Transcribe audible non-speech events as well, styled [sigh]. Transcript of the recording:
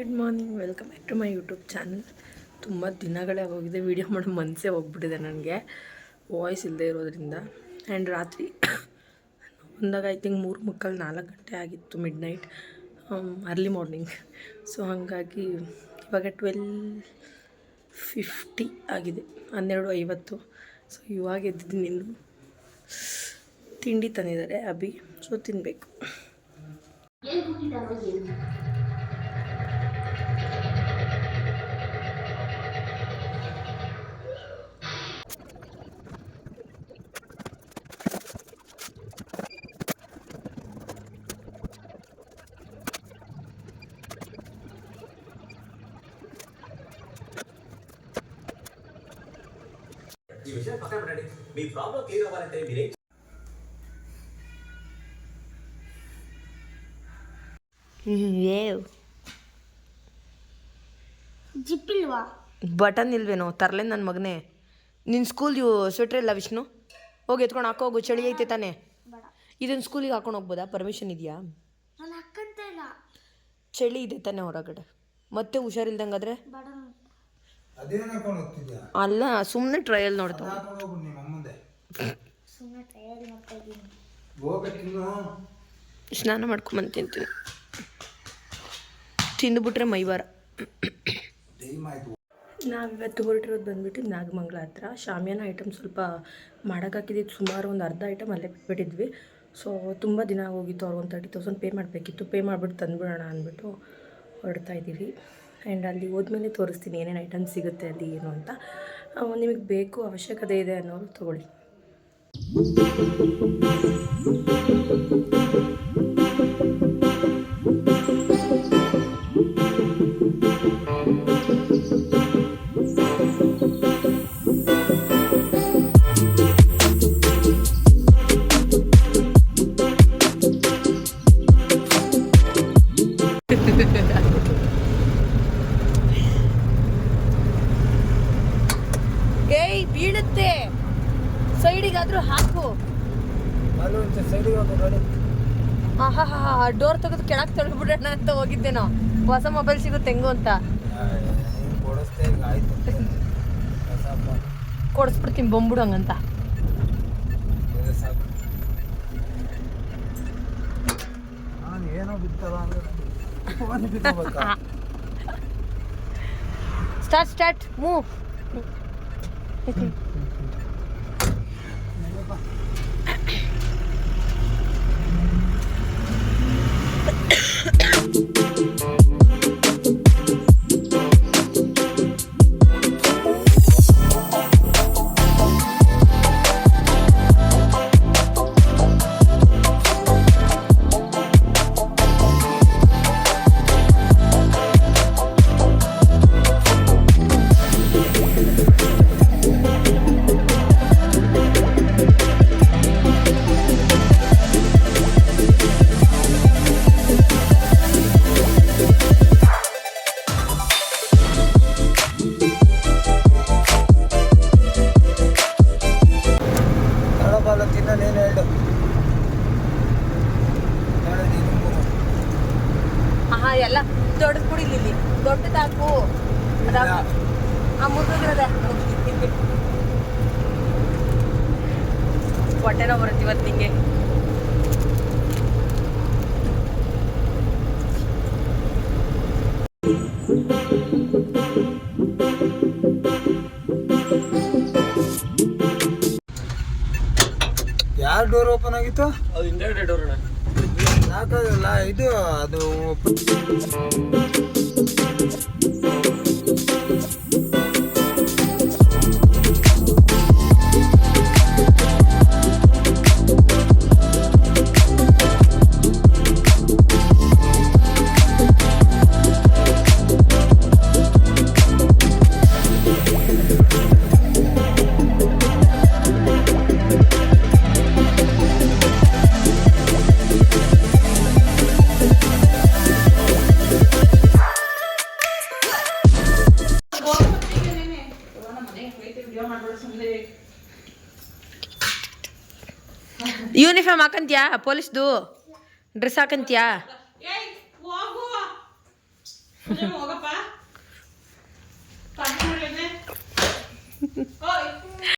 Good morning welcome back to my YouTube channel ತುಂಬ ದಿನಗಳೇ ಹೋಗಿದೆ ವೀಡಿಯೋ ಮಾಡೋ ಮನಸ್ಸೇ ಹೋಗ್ಬಿಟ್ಟಿದೆ ನನಗೆ. ವಾಯ್ಸ್ ಇಲ್ಲದೆ ಇರೋದ್ರಿಂದ. ಆ್ಯಂಡ್ ರಾತ್ರಿ [coughs] ಬಂದಾಗ ಐ ತಿಂಕ್ ಮೂರು ಮುಕ್ಕಾಲು ನಾಲ್ಕು ಗಂಟೆ ಆಗಿತ್ತು midnight early morning so ಹಾಗಾಗಿ ಇವಾಗ ಟ್ವೆಲ್ ಫಿಫ್ಟಿ ಆಗಿದೆ. ಹನ್ನೆರಡು ಐವತ್ತು. ಸೊ ಇವಾಗ ಎದ್ದಿದ್ದೀನಿ ಇನ್ನು. ತಿಂಡಿ ತಂದಿದ್ದಾರೆ ಅಭಿ. ಸೊ ತಿನ್ನಬೇಕು ఈ విషయం పక్కన పెట్టండి మీ ప్రాబ్లం క్లియర్ అవ్వాలంటే మీరేం ಏವ್ ಜಿಪ್ಪಿಲ್ವಾ ಬಟನ್ ಇಲ್ವೇನೋ ತರಲೆ ನನ್ನ ಮಗನೇ ನಿನ್ನ ಸ್ಕೂಲ್ ಇವು ಸ್ವೆಟ್ರ್ ಇಲ್ಲ ವಿಷ್ಣು ಹೋಗಿ ಎತ್ಕೊಂಡು ಹಾಕೋ ಹೋಗು ಚಳಿ ಐತೆ ತಾನೇ ಬೇಡ ಇದನ್ನು ಸ್ಕೂಲಿಗೆ ಹಾಕೊಂಡು ಹೋಗ್ಬೋದಾ ಪರ್ಮಿಷನ್ ಇದೆಯಾ ನಾನು ಹಾಕಂತ ಇಲ್ಲ ಚಳಿ ಇದೆ ತಾನೇ ಹೊರಗಡೆ ಮತ್ತೆ ಹುಷಾರಿಲ್ದಂಗಾದ್ರೆ ಅಲ್ಲ ಸುಮ್ಮನೆ ಟ್ರಯಲ್ ಹೋಗ್ಬೇಕಿನ್ನು? ಸ್ನಾನ ಮಾಡ್ಕೊಂಬಂದು ತಿಂತೀನಿ. ತಿಂದುಬಿಟ್ರೆ ಮೈವಾರ ನಾವಿವತ್ತು ಹೊರಟಿರೋದು ಬಂದುಬಿಟ್ಟು ನಾಗಮಂಗ್ಲ ಹತ್ರ. ಶಾಮಿಯಾನ ಐಟಮ್ ಸ್ವಲ್ಪ ಮಾಡೋಕ್ಕಾಕಿದ್ದು ಸುಮಾರು ಒಂದು ಅರ್ಧ ಐಟಮ್ ಅಲ್ಲೇ ಬಿಟ್ಬಿಟ್ಟಿದ್ವಿ. ಸೊ ತುಂಬ ದಿನ ಹೋಗಿತ್ತು ಅವ್ರು ಒಂದು ತರ್ಟಿ ತೌಸಂಡ್ ಪೇ ಮಾಡಬೇಕಿತ್ತು. ಪೇ ಮಾಡಿಬಿಟ್ಟು ತಂದುಬಿಡೋಣ ಅಂದ್ಬಿಟ್ಟು ಹೊರಡ್ತಾ ಇದ್ದೀವಿ. ಆ್ಯಂಡ್ ಅಲ್ಲಿ ಹೋದ್ಮೇಲೆ ತೋರಿಸ್ತೀನಿ ಏನೇನು ಐಟಮ್ ಸಿಗುತ್ತೆ ಅಲ್ಲಿ ಏನು ಅಂತ. ನಿಮಗೆ ಬೇಕು ಅವಶ್ಯಕತೆ ಇದೆ ಅನ್ನೋರು ತೊಗೊಳ್ಳಿ. [laughs] ಹಾ ಹಾ ಡೋರ್ ತೆಗೆದು ಕೆಳಗೆ ತೊಳ್ಬಿಡೋಣ ಅಂತ ಹೋಗಿದ್ದೆ ನಾವು ಹೊಸ ಮೊಬೈಲ್ ಸಿಗುತ್ತೆ ಹೆಂಗು ಅಂತ. ಕೊಡಿಸ್ಬಿಡ್ತೀನಿ ಬೊಂಬಿಡು ಹಂಗಂತ ಸ್ಟಾರ್ಟ್ ಸ್ಟಾರ್ಟ್ ಮೂವ್ ಎಲ್ಲ ದೊಡ್ಡದು ಕುಡಿಲಿ ಇಲ್ಲಿ ದೊಡ್ಡದಾಕು. ಆ ಮುಗಿದ್ರದ ಹೊಟ್ಟೆನ ಬರುತ್ತೆ ಇವತ್ತು ನಿಂಗೆ. ಯಾರ್ ಡೋರ್ ಓಪನ್ ಆಗಿತ್ತು? ಅದು ಹಿಂದೆ ಡೋರ್ ಸಾಕಾಗಲ್ಲ ಇದು ಅದು ಯೂನಿಫಾರ್ಮ್ ಹಾಕಂತ್ಯಾ? ಪೊಲೀಸ್ದು? ಡ್ರೆಸ್ ಹಾಕಂತ್ಯಾ? ಹೋಗಪ್ಪ.